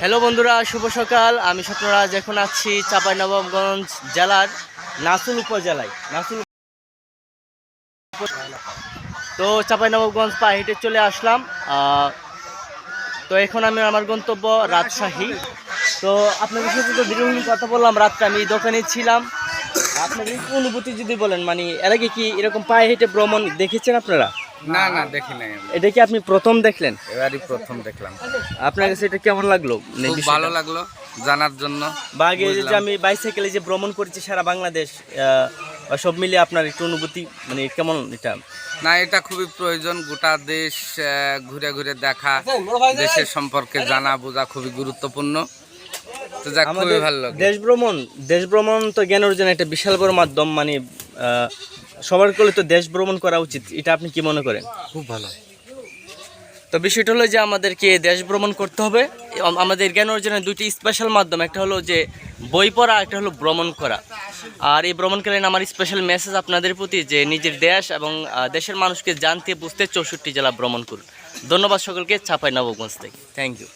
Hello বন্ধুরা, শুভ সকাল। আমি স্বপ্নরাজ, এখন আছি চাঁপাইনবাবগঞ্জ জেলার নাসুল উপজেলায়। নাসুল তো চাঁপাইনবাবগঞ্জ পা হেঁটে চলে আসলাম। তো এখন আমি আমার গন্তব্য রাজশাহী। তো আপনাদের সাথে তো দীর্ঘদিন কথা বললাম, রাত্রে আমি দোকানে ছিলাম। আপনাদের অনুভূতি যদি বলেন মানে এর আগে কি এরকম পায়ে হেঁটে ভ্রমণ দেখেছেন আপনারা? না না দেখি নাই এটা কি আপনি প্রথম দেখলেন? এবারই প্রথম দেখলাম। আপনার কাছে এটা কেমন লাগল? খুব ভালো লাগল জানার জন্য। বা আগে যে আমি বাইসাইকেলে যে ভ্রমণ করেছি সারা বাংলাদেশ সব মিলিয়ে আপনার একটু অনুভূতি মানে কেমন এটা? না এটা খুবই প্রয়োজন। গোটা দেশ ঘুরে ঘুরে দেখা দেশের সম্পর্কে জানা বোঝা খুবই গুরুত্বপূর্ণ। তো যাক খুবই ভালো দেশ ভ্রমণ দেশ ভ্রমণ তো জ্ঞান অর্জনের একটা বিশাল বড় মাধ্যম মানে সবার করলে তো দেশ ভ্রমণ করা উচিত এটা আপনি কি মনে করেন? খুব ভালো। তো বিষয়টা হলো যে আমাদেরকে দেশ ভ্রমণ করতে হবে এবং আমাদের জ্ঞান অর্জনের দুটি স্পেশাল মাধ্যম একটা হলো যে বই পড়া একটা হলো ভ্রমণ করা। আর এই ভ্রমণকালীন আমার স্পেশাল মেসেজ আপনাদের প্রতি যে নিজের দেশ এবং দেশের মানুষকে জানতে বুঝতে চৌষট্টি জেলা ভ্রমণ করুন। ধন্যবাদ সকলকে চাপাই নবগঞ্জ থেকে। Thank you